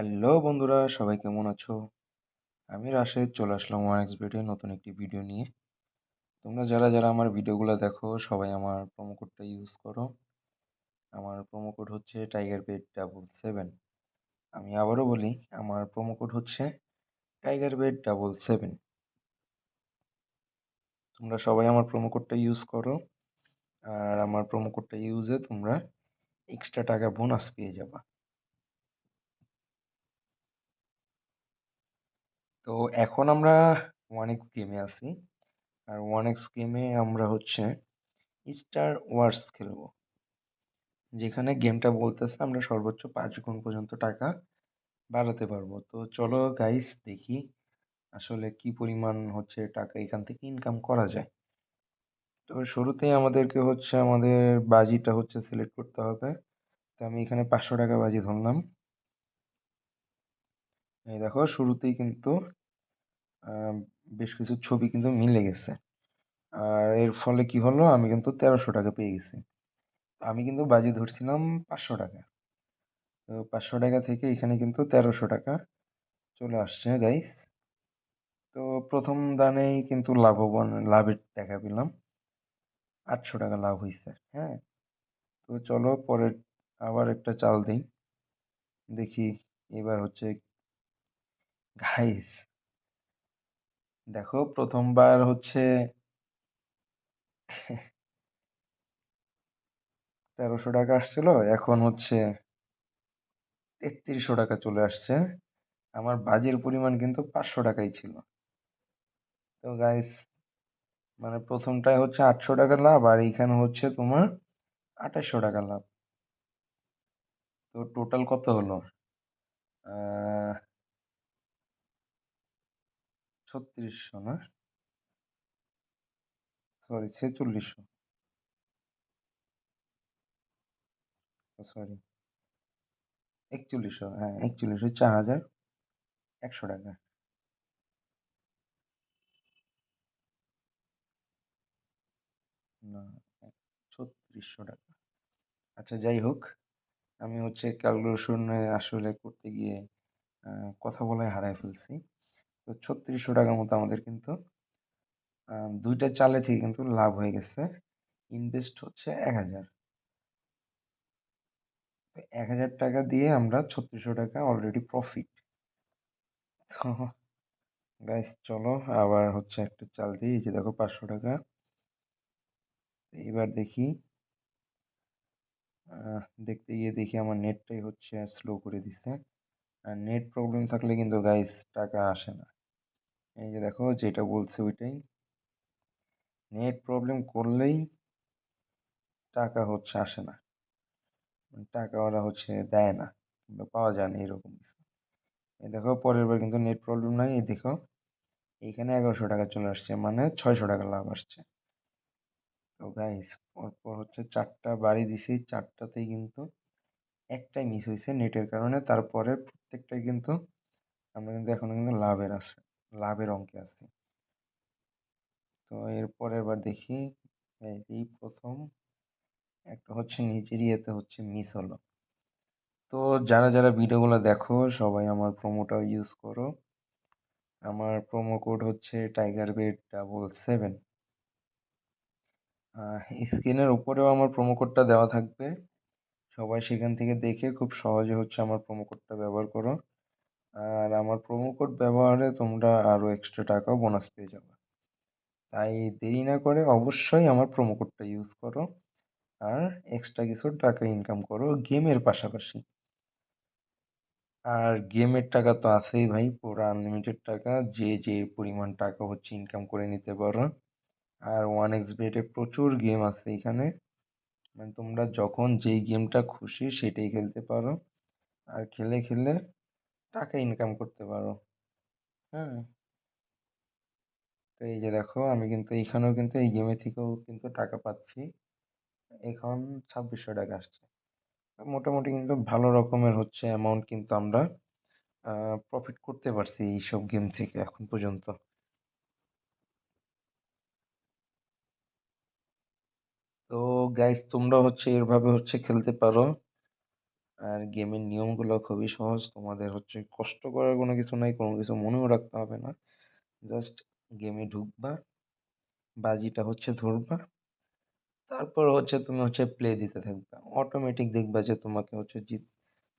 Hello বন্ধুরা, সবাই কেমন আছো? আমি রাশেদ, চলে আসলাম ওয়ান এক্স ভিডিও নতুন একটি ভিডিও নিয়ে। তোমরা যারা যারা আমার ভিডিওগুলো দেখো, সবাই আমার প্রোমো কোডটা ইউজ করো। আমার প্রোমো কোড হচ্ছে টাইগার বেড ডাবল সেভেন আমি আবারও বলি, আমার প্রোমো কোড হচ্ছে টাইগার বেড ডাবল সেভেন তোমরা সবাই আমার প্রোমো কোডটা ইউজ করো। আর আমার প্রোমো কোডটা ইউজে তোমরা এক্সট্রা টাকা বোনাস পেয়ে যাবা। তো এখন আমরা ওয়ান এক্স গেমে আছি। আর ওয়ান এক্স গেমে আমরা হচ্ছে স্টার ওয়ার্স খেলব। যেখানে গেমটা বলতেছে আমরা সর্বোচ্চ পাঁচ গুণ পর্যন্ত টাকা বাড়াতে পারব। তো চলো গাইস দেখি আসলে কি পরিমাণ হচ্ছে টাকা এখান থেকে ইনকাম করা যায়। তো শুরুতেই আমাদেরকে হচ্ছে আমাদের বাজিটা হচ্ছে সিলেক্ট করতে হবে। তো আমি এখানে পাঁচশো টাকা বাজি ধরলাম। এই দেখো শুরুতেই কিন্তু বেশ কিছু ছবি কিন্তু মিলে গেছে। আর এর ফলে কি হলো? আমি কিন্তু তেরোশো টাকা পেয়ে গেছি। আমি কিন্তু বাজি ধরছিলাম পাঁচশো টাকা। তো পাঁচশো টাকা থেকে এখানে কিন্তু তেরোশো টাকা চলে আসছে গাইস তো প্রথম দানেই কিন্তু লাভবান, লাভের দেখা পেলাম। আটশো টাকা লাভ হয়েছে হ্যাঁ? তো চলো পরে আবার একটা চাল দিই। দেখি এবার হচ্ছে গাইস দেখো, প্রথমবার হচ্ছে তেরোশো টাকা আসছিল, এখন হচ্ছে তেত্রিশশো টাকা চলে আসছে। আমার বাজের পরিমাণ কিন্তু পাঁচশো টাকাই ছিল। তো গাইস মানে প্রথমটায় হচ্ছে আটশো টাকা লাভ, আর এইখানে হচ্ছে তোমার আঠাশশো টাকা লাভ। তো টোটাল কত হলো? ছত্রিশশো না? সরি ছেচল্লিশশো। সরি একচল্লিশশো হ্যাঁ একচল্লিশশো, চার হাজার একশো টাকা। না, ছত্রিশশো টাকা। আচ্ছা যাই হোক, আমি হচ্ছে ক্যালকুলেশন আসলে করতে গিয়ে কথা বলে হারাই ফেলছি। তো ছত্রিশশো টাকার মতো আমাদের কিন্তু দুইটা চালে থেকে কিন্তু লাভ হয়ে গেছে। ইনভেস্ট হচ্ছে এক হাজার। এক হাজার টাকা দিয়ে আমরা ছত্রিশশো টাকা অলরেডি প্রফিট তো গাইস চলো আবার হচ্ছে একটা চাল দিই এই যে দেখো পাঁচশো টাকা। এবার দেখি দেখতে গিয়ে দেখি আমার নেটটাই হচ্ছে স্লো করে দিচ্ছে আর নেট প্রবলেম থাকলে কিন্তু গাইস টাকা আসে না। এই যে দেখো যেটা বলছে ওইটাই। নেট প্রবলেম করলেই টাকা হচ্ছে আসে না। মানে টাকা ওরা হচ্ছে দেয় না। পাওয়া যায় না এরকম এই দেখো পরের বার কিন্তু নেট প্রবলেম নাই। এই দেখো এইখানে এগারোশো টাকা চলে আসছে। মানে ছয়শো টাকা লাভ আসছে। তো গাইস পরপর হচ্ছে চারটা বাড়ি দিছি। চারটাতেই কিন্তু একটাই মিস হয়েছে নেটের কারণে। তারপরে প্রত্যেকটাই কিন্তু আমরা কিন্তু এখনও কিন্তু লাভের আছে লাভের অঙ্কে আছি। তো এরপর এবার দেখি, এই প্রথম একটা হচ্ছে নিজেরই, এতে হচ্ছে মিস হলো। তো যারা যারা ভিডিওগুলো দেখো, সবাই আমার প্রোমোটা ইউজ করো। আমার প্রোমো কোড হচ্ছে টাইগার বেড ডাবল সেভেন স্ক্রিনের উপরেও আমার প্রোমো কোডটা দেওয়া থাকবে। সবাই সেখান থেকে দেখে খুব সহজে হচ্ছে আমার প্রোমো কোডটা ব্যবহার করো। আর আমার প্রোমো কোড ব্যবহারে তোমরা আরও এক্সট্রা টাকাও বোনাস পেয়ে যাবে। তাই দেরি না করে অবশ্যই আমার প্রোমো কোডটা ইউজ করো আর এক্সট্রা কিছু টাকা ইনকাম করো গেমের পাশাপাশি। আর গেমের টাকা তো আছেই ভাই, পুরো আনলিমিটেড টাকা, যে যে পরিমাণ টাকা হচ্ছে ইনকাম করে নিতে পারো। আর ওয়ান এক্স বেটে প্রচুর গেম আছে এখানে। মানে তোমরা যখন যেই গেমটা খুশি সেটাই খেলতে পারো। আর খেলে খেলে টাকা ইনকাম করতে পারো। হ্যাঁ? তো এই যে দেখো, আমি কিন্তু এইখানেও কিন্তু এই গেমে থেকেও কিন্তু টাকা পাচ্ছি। এখন ছাব্বিশশো টাকা আসছে। মোটামুটি কিন্তু ভালো রকমের হচ্ছে অ্যামাউন্ট কিন্তু আমরা প্রফিট করতে পারছি এইসব গেম থেকে এখন পর্যন্ত। তো গাইস তোমরা হচ্ছে এভাবে হচ্ছে খেলতে পারো। আর গেমের নিয়মগুলো খুবই সহজ। তোমাদের হচ্ছে কষ্ট করার কোনো কিছু নাই, কোনো কিছু মনেও রাখতে হবে না। জাস্ট গেমে ঢুকবা, বাজিটা হচ্ছে ধরবা, তারপর হচ্ছে তুমি হচ্ছে প্লে দিতে থাকবা। অটোমেটিক দেখবা যে তোমাকে হচ্ছে জিত,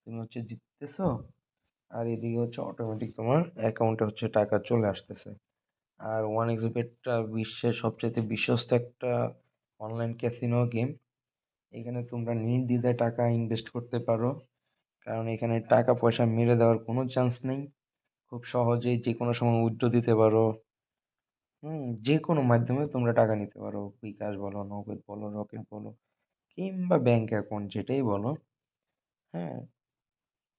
তুমি হচ্ছে জিততেছো, আর এদিকে হচ্ছে অটোমেটিক তোমার অ্যাকাউন্টে হচ্ছে টাকা চলে আসতেছে। আর ওয়ান এক্স বেটটা বিশ্বের সবচেয়ে বিশ্বস্ত একটা অনলাইন ক্যাসিনো গেম এখানে তোমরা নির্দ্বিধায় টাকা ইনভেস্ট করতে পারো। কারণ এখানে টাকা পয়সা মেরে দেওয়ার কোনো চান্স নেই। খুব সহজেই যে কোনো সময় উইথড্র দিতে পারো। হুম যে কোনো মাধ্যমে তোমরা টাকা নিতে পারো। বিকাশ বলো, নগদ বলো, রকেট বলো, কিংবা ব্যাংক অ্যাকাউন্ট যেটাই বলো। হ্যাঁ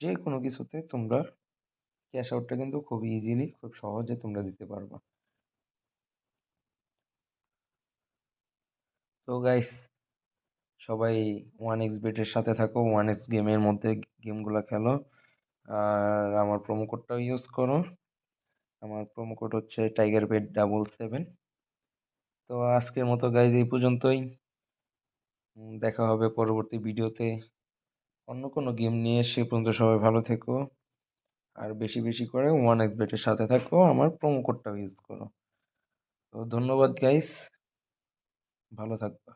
যে কোনো কিছুতে তোমরা ক্যাশ আউটটা কিন্তু খুব ইজিলি খুব সহজে তোমরা দিতে পারবা। তো গাইস সবাই ওয়ান এক্স বেটের সাথে থাকো ওয়ান এক্স গেমের মধ্যে গেমগুলো খেলো। আর আমার প্রোমো কোডটাও ইউজ করো। আমার প্রোমো কোড হচ্ছে টাইগার বেড ডাবল সেভেন তো আজকের মতো গাইজ এই পর্যন্তই। দেখা হবে পরবর্তী ভিডিওতে অন্য কোনো গেম নিয়ে সে পর্যন্ত সবাই ভালো থেকো। আর বেশি বেশি করে ওয়ান এক্স বেটের সাথে থাকো, আমার প্রোমো কোডটাও ইউজ করো। তো ধন্যবাদ গাইস ভালো থাকবা।